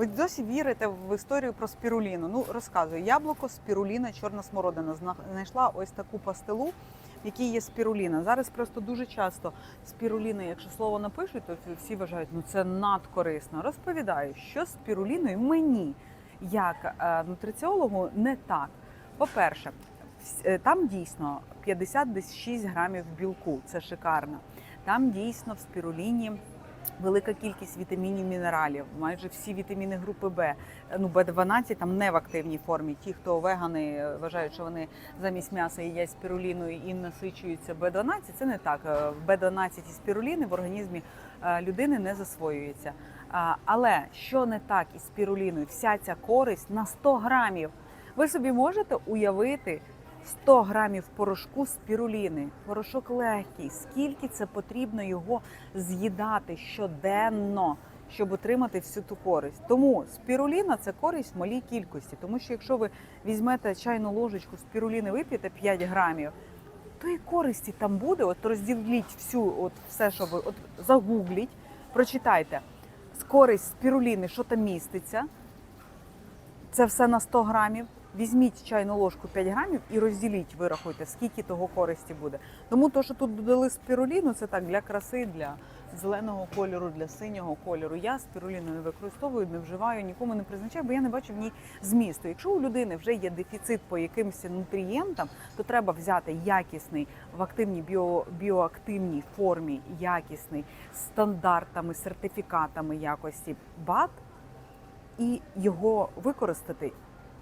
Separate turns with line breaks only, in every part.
Ви досі вірите в історію про спіруліну. Ну розказую, яблуко, спіруліна, чорна смородина. Знайшла ось таку пастилу, в якій є спіруліна. Зараз просто дуже часто спіруліна, якщо слово напишуть, то всі вважають, ну це надкорисно. Розповідаю, що з спіруліною мені, як е, нутриціологу, не так. По-перше, е, там дійсно 56 грамів білку, це шикарно. Там дійсно в спіруліні велика кількість вітамінів, мінералів, майже всі вітаміни групи Б. Ну, Б12 там не в активній формі. Ті, хто вегани е, вважають, що вони замість м'яса їдять спіруліну і насичуються Б12, це не так. Е, Б12 і спіруліни в організмі е, людини не засвоюється. Але що не так із спіруліною? Вся ця користь на 100 грамів. Ви собі можете уявити 100 грамів порошку спіруліни. Порошок легкий. Скільки це потрібно його з'їдати щоденно, щоб отримати всю ту користь. Тому спіруліна це користь в малій кількості. Тому що якщо ви візьмете чайну ложечку спіруліни, вип'єте 5 грамів, то і користі там буде. От розділіть всю, от все, що ви от загугліть, прочитайте користь спіруліни, що там міститься. Це все на 100 грамів. Візьміть чайну ложку 5 грамів і розділіть, вирахуйте, скільки того користі буде. Тому то, що тут додали спіруліну, це так для краси, для зеленого кольору, для синього кольору. Я спіруліну не використовую, не вживаю, нікому не призначаю, бо я не бачу в ній змісту. Якщо у людини вже є дефіцит по якимось нутрієнтам, то треба взяти якісний в активній біо, біоактивній формі, якісний стандартами, сертифікатами якості БАТ і його використати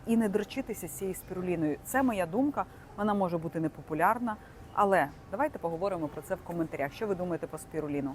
і не дрочитися з цією спіруліною. Це моя думка. Вона може бути непопулярна, але давайте поговоримо про це в коментарях. Що ви думаєте про спіруліну?